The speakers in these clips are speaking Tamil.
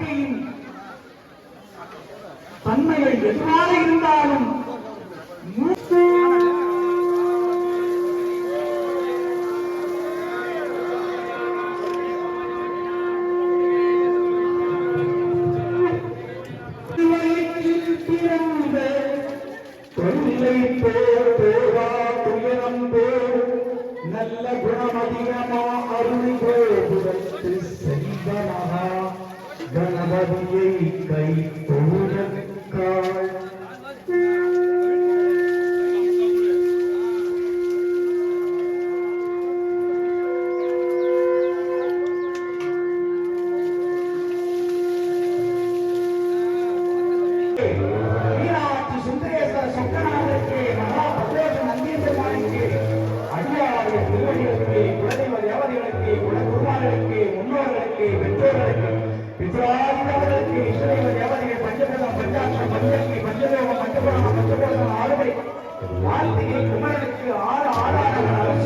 வாழ்க்கையின் தன்மைகள் எதுவாக இருந்தாலும்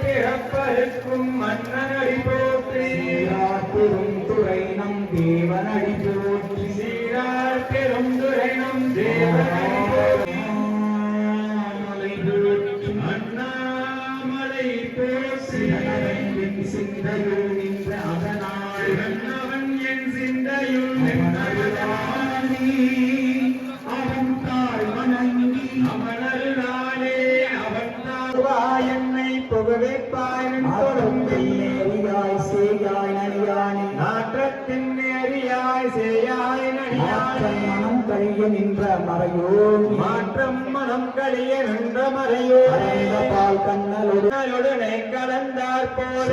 பிறப்பருக்கும் மன்னனடி போற்றி பெருந்துரை நம் தேவனடி போற்றி. சீரார் பெருந்துரை நம் தேவனடி போற்றி மன்னாமலை போற்றி சிந்தையில் கடமரையோரேபால் கண்ணலொடனே கலந்தார் போல.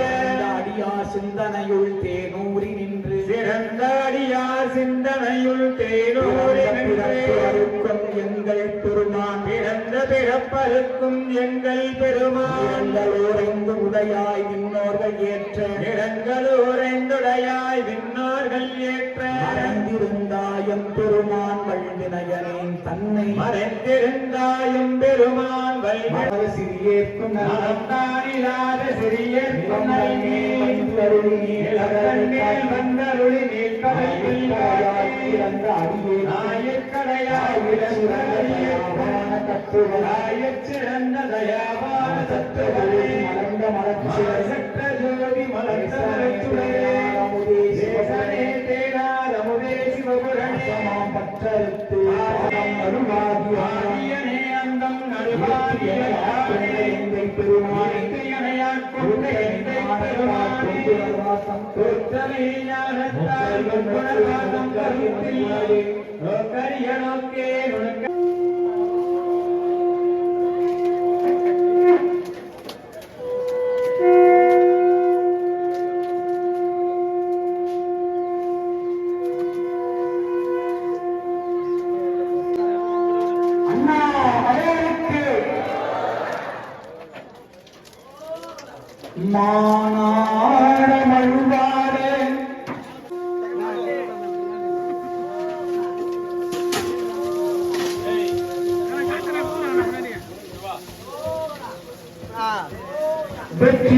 அடியார் சிந்தனையுள் தேனூரி நின்று. சிறந்த அடியார் சிந்தனையுள் தேனூரி நின்று. எங்கள் பெருமான். பிறந்த பிறப்பருக்கும் எங்கள் பெருமான். எங்களோரைந்து உடையாய் விண்ணோர்கள் ஏற்ற. இடங்களோரைந்துடையாய் விண்ணோர்கள் ஏற்ற. மறைந்திருந்தாயம் பெருமான் வழிவினையனே தன்னை. மறைந்திருந்தாயம் பெருமான். சிறியேற்கும் நலம் தானிலாத சிறியேற்கும் மேல் வந்தருளி நிற்பதை நாயக்கடையாய் விளங்குகிறாயற் சிறந்த தயாவான சத்துவனை மலர்ந்த மலர்ச்சி. மலர்ந்த கருத்தில் அண்ணா வெற்றி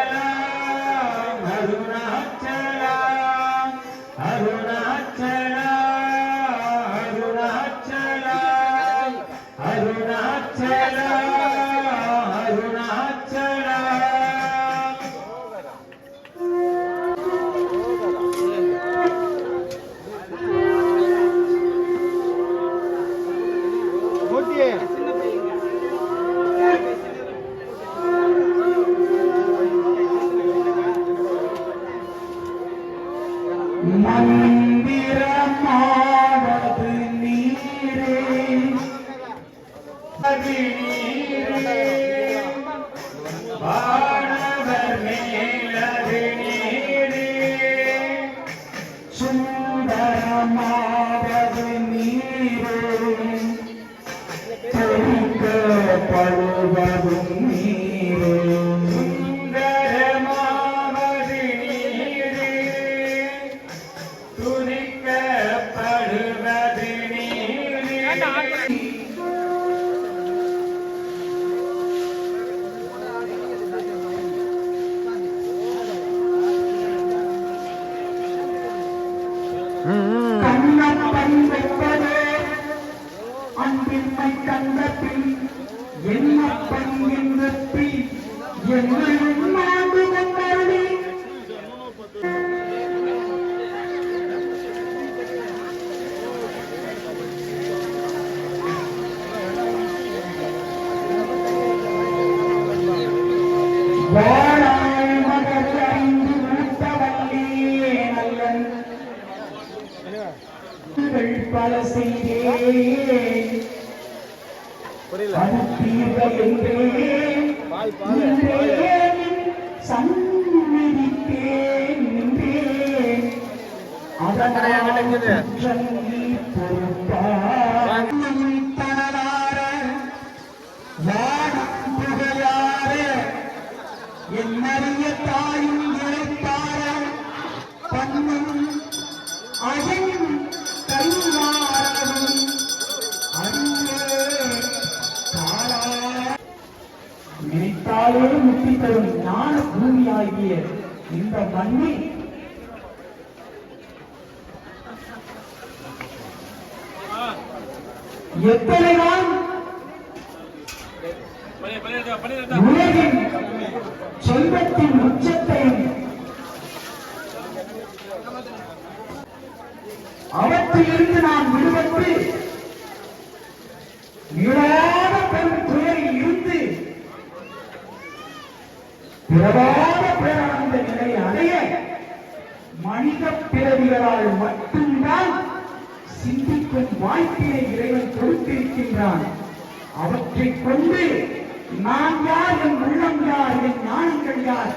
கண்ணப்பன் வெப்பதே அன்பின்மை கண்ட பின் என்ன பங்கின் வெற்றி என்ன எண்ணாண்டு கொண்டாடி பல செய்தே தனதார வானம் புகழார என்னறிய தாயும் இழைத்தார பண்ணும் அயன் தரும் ஞான பூமியாகிய இந்த மண்ணில் எத்தனை நாள் உலகின் செல்வத்தின் உச்சத்தையும் அவற்றிலிருந்து நாம் விடுபட்டு பிறவாத பேரானந்த நிலை அடைய மனித பிறவிகளால் மட்டும்தான் சிந்திக்கும் வாய்ப்பினை இறைவன் கொடுத்திருக்கின்றான். அவற்றைக் கொண்டு நான் யார் என் உள்ளம் யார் என் ஞானங்கள் யார்?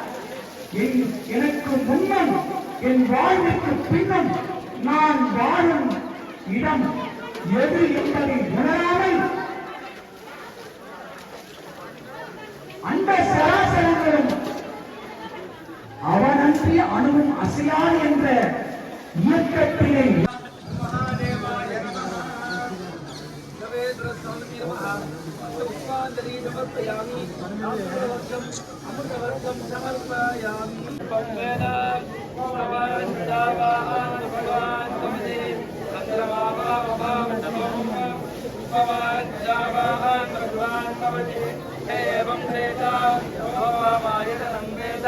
என் எனக்கு முன்னம் என் வாழ்வுக்கு பின்னம் நான் வாழும் இடம் எது என்பதை உணராமல் அந்த சராசரங்களும் அவனன்றி அணுவும் அசையான் என்ற இயக்கத்தினை समर्पयामि अमृतवर्षम् अमृतवर्षं समर्पयामि वेद भगवान् भगवान् भगवान् भवते चन्द्रमाभावभावं भगवान् जावान् भगवान् भवते एवं वेद भवामायतनं वेद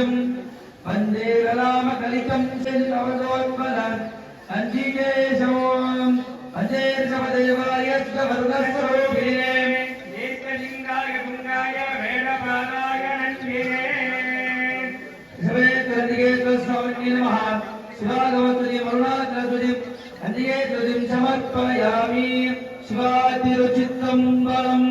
அஞ்சும் வந்தேரலாம கலிதம் அவதோத்மலன் அஞ்சிகேசமோம் அஜேர்சவதேவாயஸ்வ வருணஸ்வரூபிணே ஏகலிங்காய குங்காய வேடபாதாய நன்றியே சவேதரதிகேஸ்வரஸ்வாமினே நம சிவாகவத்துரி வருணாகரதுரி அஞ்சிகேஸ்வரிம் சமர்ப்பயாமி சிவாதிருச்சித்தம் பலம்